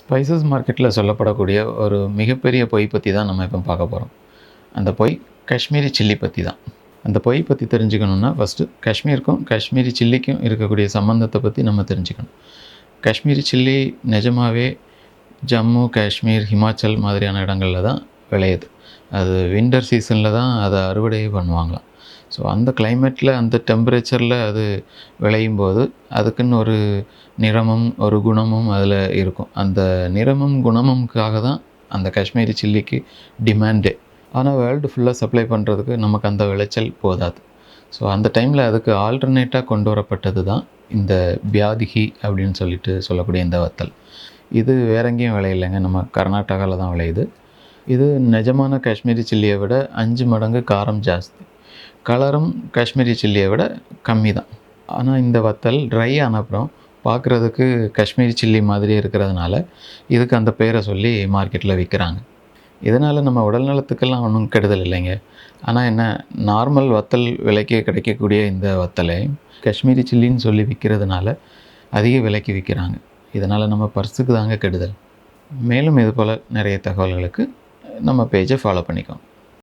Spices மார்க்கெட்டில் சொல்லப்படக்கூடிய ஒரு மிகப்பெரிய பொய் பற்றி தான் நம்ம இப்போ பார்க்க போகிறோம் அந்த பொய் காஷ்மீரி சில்லி பற்றி தான். அந்த பொய் பற்றி தெரிஞ்சுக்கணுன்னா ஃபஸ்ட்டு காஷ்மீருக்கும் காஷ்மீரி சில்லிக்கும் இருக்கக்கூடிய சம்மந்தத்தை பற்றி நம்ம தெரிஞ்சுக்கணும். காஷ்மீரி சில்லி நிஜமாகவே ஜம்மு காஷ்மீர் ஹிமாச்சல் மாதிரியான இடங்களில் தான் விளையுது. அது வின்டர் சீசனில் தான் அதை அறுவடையே பண்ணுவாங்களாம். ஸோ அந்த கிளைமேட்டில் அந்த டெம்பரேச்சரில் அது விளையும் போது அதுக்குன்னு ஒரு நிறமும் ஒரு குணமும் அதில் இருக்கும். அந்த நிறமும் குணமும்காக தான் அந்த காஷ்மீரி சில்லிக்கு டிமாண்டே ஆனால் வேர்ல்டு ஃபுல்லாக சப்ளை பண்ணுறதுக்கு நமக்கு அந்த விளைச்சல் போதாது. ஸோ அந்த டைமில் அதுக்கு ஆல்டர்னேட்டாக கொண்டு வரப்பட்டது தான் இந்த பியாதிகி அப்படின்னு சொல்லிட்டு சொல்லக்கூடிய இந்த வத்தல். இது வேற எங்கேயும் விளையலைங்க. நம்ம கர்நாடகாவில் தான் விளையுது. இது நிஜமான காஷ்மீரி சில்லியை விட அஞ்சு மடங்கு காரம் ஜாஸ்தி. கலரும் காஷ்மீரி சில்லியை விட கம்மி தான். ஆனால் இந்த வத்தல் ட்ரை ஆன அப்புறம் பார்க்குறதுக்கு காஷ்மீரி சில்லி மாதிரி இருக்கிறதுனால இதுக்கு அந்த பேரை சொல்லி மார்க்கெட்டில் விற்கிறாங்க இதனால் நம்ம உடல் நலத்துக்கெல்லாம் ஒன்றும் கெடுதல் இல்லைங்க. ஆனால் என்ன நார்மல் வத்தல் விலைக்கு கிடைக்கக்கூடிய இந்த வத்தலை காஷ்மீரி சில்லின்னு சொல்லி விற்கிறதுனால அதிக விலைக்கு விற்கிறாங்க இதனால் நம்ம பர்ஸுக்கு தாங்க கெடுதல். மேலும் இது போல் நிறைய தகவல்களுக்கு நம்ம பேஜை ஃபாலோ பண்ணிக்கோங்க.